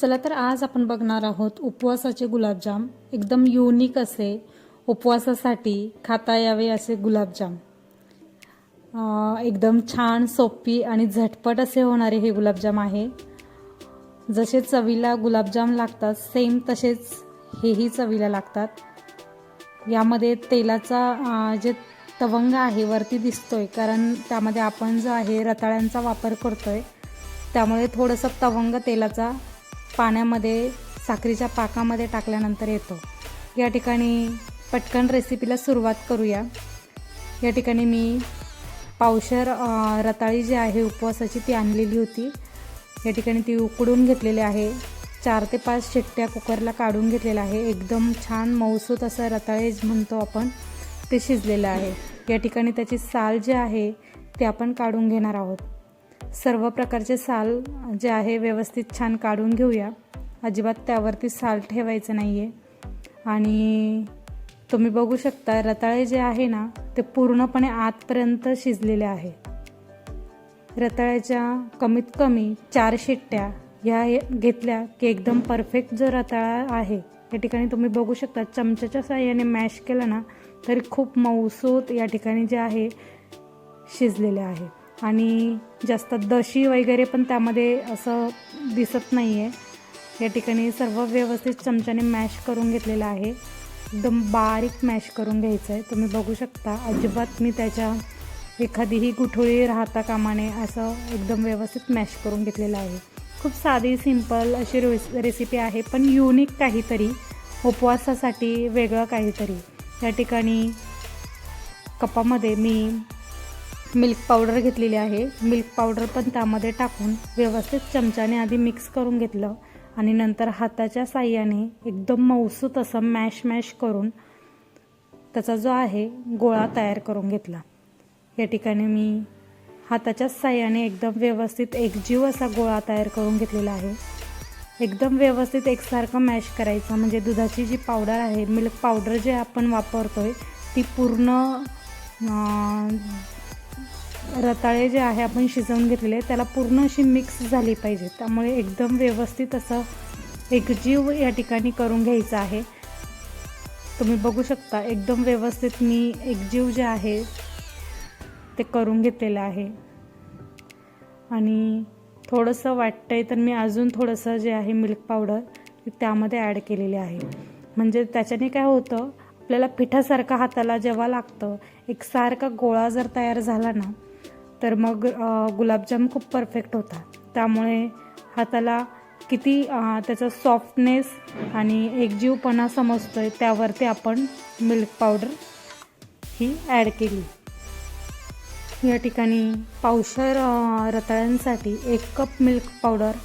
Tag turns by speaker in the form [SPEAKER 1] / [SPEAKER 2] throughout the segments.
[SPEAKER 1] चला तर आज आपण बघणार आहोत उपवासाचे गुलाबजाम. एकदम युनिक असे उपवासासाठी खाता यावे असे गुलाबजाम. एकदम छान सोपी आणि झटपट असे होणारे हे गुलाबजाम आहे. जसे चवीला गुलाबजाम लागतात सेम तसेच हेही चवीला लागतात. यामध्ये तेलाचा जे तवंग आहे वरती दिसतोय. कारण त्यामध्ये आपण जो आहे रताळ्यांचा वापर करतोय. त्यामुळे थोडंसं तवंग तेलाचा पाण्यामध्ये साखरेच्या पाकामध्ये टाकल्यानंतर येतो. या ठिकाणी पटकन रेसिपीला सुरुवात करूया. या ठिकाणी मी पावशर रताळी जी आहे उपवासाची ती आणलेली होती. या ठिकाणी ती उकडून घेतलेली आहे. चार ते पाच शिट्ट्या कुकरला काढून घेतलेलं आहे. एकदम छान मऊसूत असं रताळे म्हणतो आपण ते शिजलेलं आहे. या ठिकाणी त्याची साल जी आहे ते आपण काढून घेणार आहोत. सर्व प्रकारचे साल जे आहे व्यवस्थित छान काढून घेऊया. अजिबात त्यावरती साल ठेवायचं नाही आहे आणि तुम्ही बघू शकता रताळे जे आहे ना ते पूर्णपणे आतपर्यंत शिजलेले आहे. रताळ्याच्या कमीत कमी चार शिट्ट्या ह्या घेतल्या की एकदम परफेक्ट जो रताळा आहे या ठिकाणी तुम्ही बघू शकता चमच्याच्या साह्याने मॅश केलं ना तरी खूप मऊसूत या ठिकाणी जे आहे शिजलेले आहे. आणि जास्त दशी वगैरे पण त्यामध्ये असं दिसत नाही आहे या ठिकाणी सर्व व्यवस्थित चमच्याने मॅश करून घेतलेलं आहे. एकदम बारीक मॅश करून घ्यायचं आहे तुम्ही बघू शकता. अजिबात मी त्याच्या एखादीही गुठळी राहता कामाने असं एकदम व्यवस्थित मॅश करून घेतलेलं आहे. खूप साधी सिंपल अशी रेसिपी आहे पण युनिक काहीतरी. उपवासासाठी वेगळं काहीतरी. या ठिकाणी कपामध्ये मी मिल्क पावडर घेतलेली आहे. मिल्क पावडर पण त्यामध्ये टाकून व्यवस्थित चमच्याने आधी मिक्स करून घेतलं आणि नंतर हाताच्या साह्याने एकदम मऊसूत असं मॅश मॅश करून त्याचा जो आहे गोळा तयार करून घेतला. या ठिकाणी मी हाताच्या साह्याने एकदम व्यवस्थित एकजीव असा गोळा तयार करून घेतलेला आहे. एकदम व्यवस्थित एकसारखं मॅश करायचं. म्हणजे दुधाची जी पावडर आहे मिल्क पावडर जे आपण वापरतो आहे ती पूर्ण रताळे जे आहे आपण शिजवून घेतलेले त्याला पूर्ण अशी मिक्स झाली पाहिजे. त्यामुळे एकदम व्यवस्थित असं एकजीव या ठिकाणी करून घ्यायचं आहे. तुम्ही बघू शकता एकदम व्यवस्थित मी एकजीव जे आहे ते करून घेतलेलं आहे. आणि थोडंसं वाटतंय तर मी अजून थोडंसं जे आहे मिल्क पावडर त्यामध्ये ॲड केलेले आहे. म्हणजे त्याच्याने काय होतं आपल्याला पिठासारखं हाताला जेव्हा लागतं एक सारखा गोळा जर तयार झाला ना तर मग गुलाबजाम खूप परफेक्ट होता. त्यामुळे हाताला किती त्याचा सॉफ्टनेस आणि एकजीवपणा समजतोय त्यावरती आपण मिल्क पावडर ही ॲड केली. या ठिकाणी पावशर रताळ्यांसाठी एक cup milk powder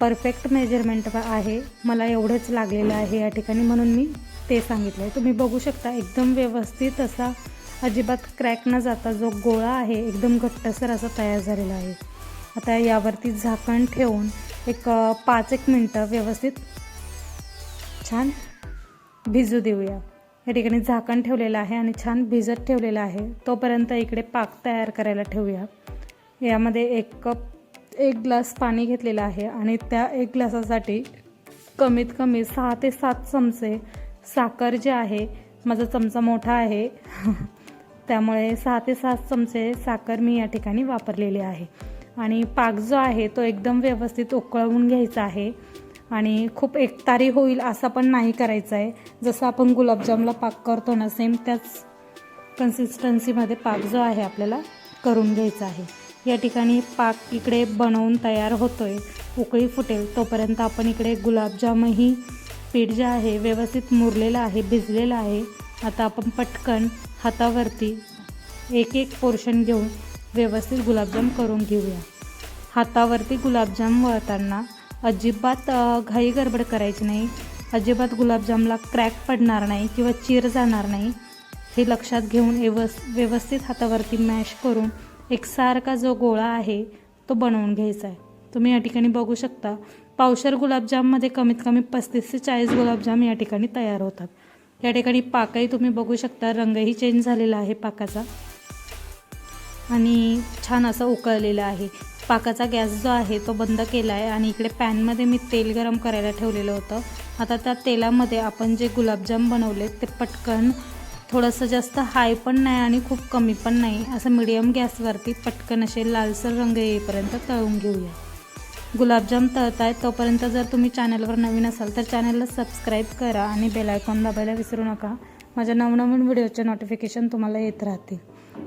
[SPEAKER 1] perfect measurement आहे. मला एवढंच लागलेलं आहे या ठिकाणी म्हणून मी ते सांगितलं आहे तुम्ही बघू शकता एकदम व्यवस्थित असा अजिबात क्रॅक न जाता जो गोळा आहे एकदम घट्टसर असा तयार झालेला आहे. आता यावरती झाकण ठेवून एक पाच एक मिनटं व्यवस्थित छान भिजू देऊया. या ठिकाणी झाकण ठेवलेलं आहे आणि छान भिजत ठेवलेलं आहे. तोपर्यंत इकडे पाक तयार करायला ठेवूया. यामध्ये एक कप एक ग्लास पाणी घेतलेलं आहे आणि त्या एक ग्लासासाठी कमीत कमी सहा ते सात चमचे साखर जे आहे माझा चमचा मोठा आहे त्यामुळे सहा ते सात चमचे साखर मी या ठिकाणी वापरलेली आहे. आणि पाक जो आहे तो एकदम व्यवस्थित उकळवून घ्यायचा आहे. आणि खूप एकतारी होईल असं पण नाही करायचं आहे जसं आपण गुलाबजामला पाक करतो ना सेम त्याच कन्सिस्टन्सीमध्ये पाक जो आहे आपल्याला करून घ्यायचा आहे. या ठिकाणी पाक इकडे बनवून तयार होतो आहे उकळी फुटेल तोपर्यंत आपण इकडे गुलाबजामही पीठ जे आहे व्यवस्थित मुरलेलं आहे भिजलेलं आहे. आता आपण पटकन हातावरती एक एक पोर्शन घेऊन व्यवस्थित गुलाबजाम करून घेऊया. हातावरती गुलाबजाम वळताना अजिबात घाई गडबड करायची नाही. अजिबात गुलाबजामला क्रॅक पडणार नाही किंवा चीर जाणार नाही. हे लक्षात घेऊन व्यवस् व्यवस्थित हातावरती मॅश करून एकसारखा जो गोळा आहे तो बनवून घ्यायचा आहे. तुम्ही या ठिकाणी बघू शकता पावशर गुलाबजाममध्ये कमीत कमी पस्तीस ते चाळीस गुलाबजाम या ठिकाणी तयार होतात. या ठिकाणी पाकही तुम्ही बघू शकता. रंगही चेंज झालेला आहे पाकाचा. आणि छान असं उकळलेलं आहे. पाकाचा गॅस जो आहे तो बंद केला आहे आणि इकडे पॅनमध्ये मी तेल गरम करायला ठेवलेलं होतं. आता त्या तेलामध्ये आपण जे गुलाबजाम बनवले ते पटकन थोडंसं जास्त हाय पण नाही आणि खूप कमी पण नाही. असं मिडियम गॅसवरती पटकन असे लालसर रंग येईपर्यंत तळून घेऊया. गुलाबजाम तळत आहेत तोपर्यंत जर तुम्ही चॅनलवर नवीन असाल तर चॅनलला सबस्क्राईब करा आणि बेलायकॉन दाबायला विसरू नका. माझ्या नवनवीन व्हिडिओचे नोटिफिकेशन तुम्हाला येत राहतील.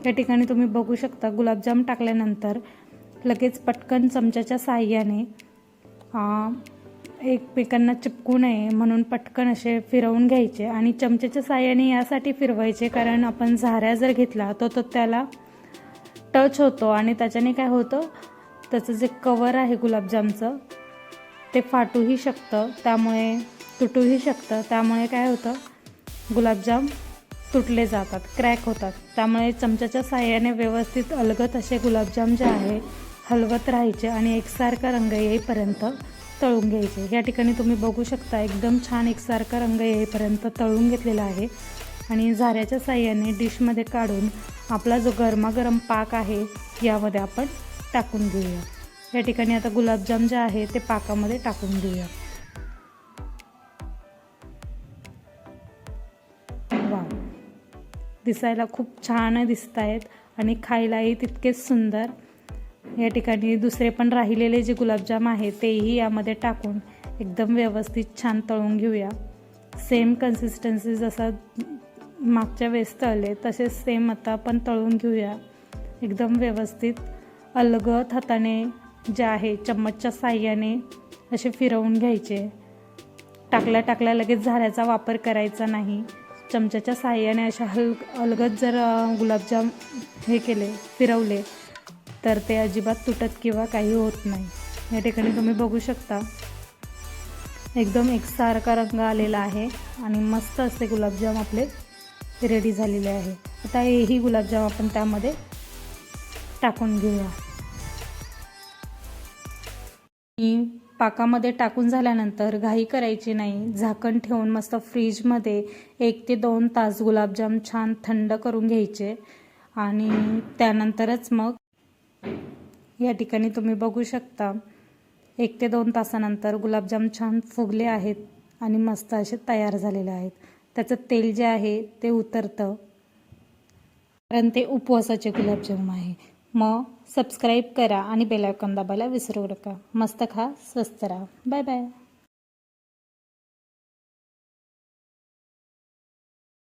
[SPEAKER 1] या ठिकाणी तुम्ही बघू शकता गुलाबजाम टाकल्यानंतर लगेच पटकन चमच्याच्या साह्याने एकमेकांना चिपकू नये म्हणून पटकन असे फिरवून घ्यायचे आणि चमच्याच्या साहाय्याने यासाठी फिरवायचे. कारण आपण झाऱ्या जर घेतला तर तो त्याला टच होतो आणि त्याच्याने काय होतं? त्याचं जे कवर आहे गुलाबजामचं ते फाटूही शकतं त्यामुळे तुटूही शकतं. त्यामुळे काय होतं? गुलाबजाम तुटले जातात क्रॅक होतात. त्यामुळे चमच्याच्या साहाय्याने व्यवस्थित अलगत असे गुलाबजाम जे आहे हलवत राहायचे आणि एकसारखा रंग येईपर्यंत तळून घ्यायचे. या ठिकाणी तुम्ही बघू शकता एकदम छान एकसारखा रंग येईपर्यंत तळून घेतलेला आहे. आणि झाऱ्याच्या साह्याने डिशमध्ये काढून आपला जो गरमागरम पाक आहे यामध्ये आपण टाकून घेऊया. या ठिकाणी आता गुलाबजाम जे आहे ते पाकामध्ये टाकून घेऊया. वा. दिसायला खूप छान दिसत आहेत आणि खायलाही तितकेच सुंदर. या ठिकाणी दुसरे पण राहिलेले जे गुलाबजाम आहे तेही यामध्ये टाकून एकदम व्यवस्थित छान तळून घेऊया. सेम कन्सिस्टन्सी जसा मागच्या वेळेस तळले तसेच सेम आता आपण तळून घेऊया. एकदम व्यवस्थित अलगद हाताने जे आहे चम्मचच्या साह्याने असे फिरवून घ्यायचे. टाकल्या टाकल्या लगेच झाऱ्याचा वापर करायचा नाही. चमच्याच्या साह्याने अशा हल अलगद जर गुलाबजाम हे केले फिरवले तर ते अजिबात तुटत किंवा काही होत नाही. या ठिकाणी तुम्ही बघू शकता. एकदम एकसारखा रंग आलेला आहे आणि मस्त असे गुलाबजाम आपले रेडी झालेले आहे. आता हेही गुलाबजाम आपण त्यामध्ये टाकून घेऊया. मी पाकामध्ये टाकून झाल्यानंतर घाई करायची नाही. झाकण ठेवून मस्त फ्रीजमध्ये एक ते दोन तास गुलाबजाम छान थंड करून घ्यायचे. आणि त्यानंतरच मग या ठिकाणी तुम्ही बघू शकता एक ते दोन तासानंतर गुलाबजाम छान फुगले आहेत आणि मस्त असे तयार झालेले आहेत. त्याचं तेल जे आहे ते उतरतं. कारण ते उपवासाचे गुलाबजाम आहे. मग सबस्क्राईब करा आणि बेल दाबायला विसरू नका. मस्त खा स्वस्त राहा. Bye bye